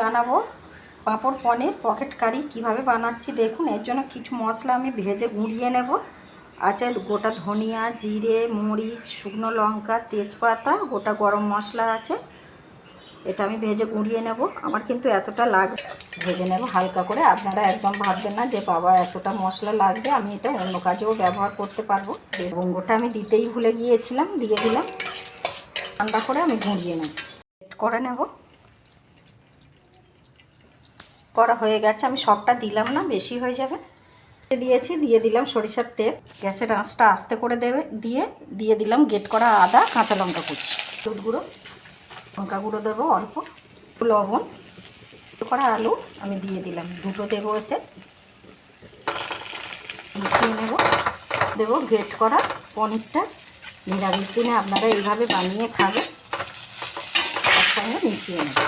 বানাবো। পাঁপড়, পনির, পকেট কারি কীভাবে বানাচ্ছি দেখুন, এর জন্য কিছু মশলা আমি ভেজে গুঁড়িয়ে নেব। আছে গোটা ধনিয়া, জিরে, মরিচ, শুকনো লঙ্কা, তেজপাতা, গোটা গরম মশলা আছে। এটা আমি ভেজে গুঁড়িয়ে নেব। আমার কিন্তু এতটা লাগবে ভেজে নেব হালকা করে। আপনারা একদম ভাববেন না যে বাবা এতটা মশলা লাগবে, আমি এটা অন্য কাজেও ব্যবহার করতে পারব। এবং গোটা আমি দিতেই ভুলে গিয়েছিলাম, দিয়ে দিলাম। ঠান্ডা করে আমি গুঁড়িয়ে নেব। করে নেব। করা হয়ে গেছে। আমি সবটা দিলাম না, বেশি হয়ে যাবে। দিয়েছি, দিয়ে দিলাম সরিষার তেল। গ্যাসের আঁচটা আস্তে করে দেবে, দিয়ে দিয়ে দিলাম গেট করা আদা, কাঁচা লঙ্কা কুচি। দুধ গুঁড়ো, লঙ্কা গুঁড়ো দেবো অল্প, লবণ করা আলু, আমি দিয়ে দিলাম। দুটো দেবো এতে। মিশিয়ে নেব। দেবো গ্রেট করা পনিরটা। নিরামিষ দিনে আপনারা এইভাবে বানিয়ে খাবেন। তার সঙ্গে মিশিয়ে নেব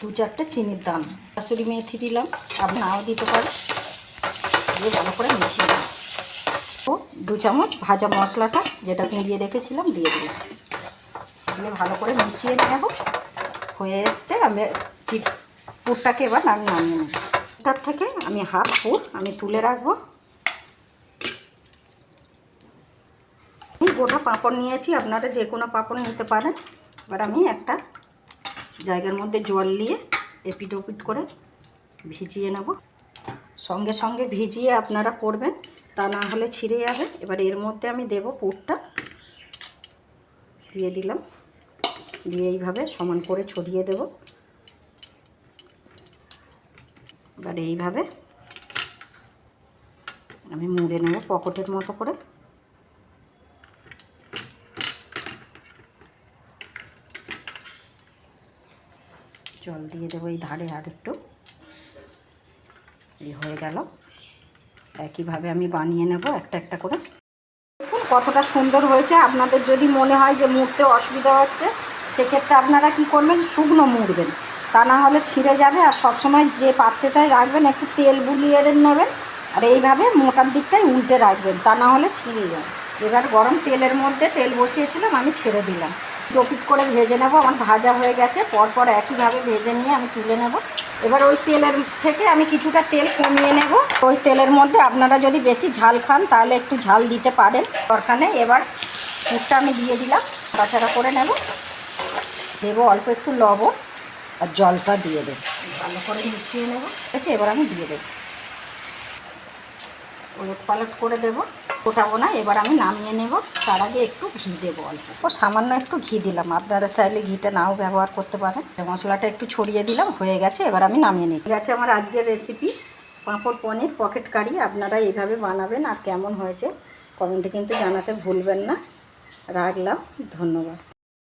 দু চারটে চিনির দান শাশুড়ি মেথি দিলাম আপনি নাও দিতে পারেন দিয়ে ভালো করে মিশিয়ে নেব ও, দু চামচ ভাজা মশলাটা যেটা গুঁড়িয়ে রেখেছিলাম, দিয়ে দিলাম। দিয়ে ভালো করে মিশিয়ে নেব। হয়ে এসছে, আমি পুরটাকে এবার আমি নামিয়ে নেব। এটার থেকে আমি হাফ পুর আমি তুলে রাখব। গোটা পাঁপড় নিয়েছি, আপনারা যে কোনো পাঁপড় নিতে পারেন। এবার আমি একটা জায়গার মধ্যে জল নিয়ে এপিট ওপিট করে ভিজিয়ে নেব। সঙ্গে সঙ্গে ভিজিয়ে আপনারা করবেন, তা না হলে ছিঁড়ে যাবে। এবার এর মধ্যে আমি দেব পুরটা। দিয়ে দিলাম। দিয়ে এইভাবে সমান করে ছড়িয়ে দেব। এবার এইভাবে আমি মুড়ে নেব পকেটের মতো করে। জল দিয়ে দেবো এই ধারে আর একটু। এই হয়ে গেল। একইভাবে আমি বানিয়ে নেব একটা একটা করে। দেখুন কতটা সুন্দর হয়েছে। আপনাদের যদি মনে হয় যে মুড়তে অসুবিধা হচ্ছে, সেক্ষেত্রে আপনারা কি করবেন? শুকনো মুড়বেন। তা না হলে ছিঁড়ে যাবে আর সবসময় যে পাত্রটায় রাখবেন, একটু তেল বুলিয়ে নেবেন আর এইভাবে মোটার দিকটাই উল্টে রাখবেন। তা না হলে ছিঁড়ে যাবে। এবার গরম তেলের মধ্যে তেল বসিয়েছিলাম, আমি ছেড়ে দিলাম। চপিট করে ভেজে নেব। আমার ভাজা হয়ে গেছে, পরপর একইভাবে ভেজে নিয়ে আমি তুলে নেব। এবার ওই তেলের থেকে আমি কিছুটা তেল কমিয়ে নেব। ওই তেলের মধ্যে আপনারা যদি বেশি ঝাল খান, তাহলে একটু ঝাল দিতে পারেন দরকার এবার পুরটা আমি দিয়ে দিলাম, তাছাড়া করে নেব। দেবো অল্প একটু লবণ আর জলটা দিয়ে দেবো। ভালো করে মিশিয়ে নেব। ঠিক আছে, এবার আমি দিয়ে দেবো। ওলট পালট করে দেবো। ফোটাবো না এবার আমি নামিয়ে নেব। তার আগে একটু ঘি দেবো অল্প। ও সামান্য একটু ঘি দিলাম। আপনারা চাইলে ঘিটা নাও ব্যবহার করতে পারেন। মশলাটা একটু ছড়িয়ে দিলাম হয়ে গেছে এবার আমি নামিয়ে নিই ঠিক আছে আমার আজকের রেসিপি পাঁপড় পনির পকেট কারি আপনারা এইভাবে বানাবেন আর কেমন হয়েছে কমেন্টে কিন্তু জানাতে ভুলবেন না। রাখলাম ধন্যবাদ।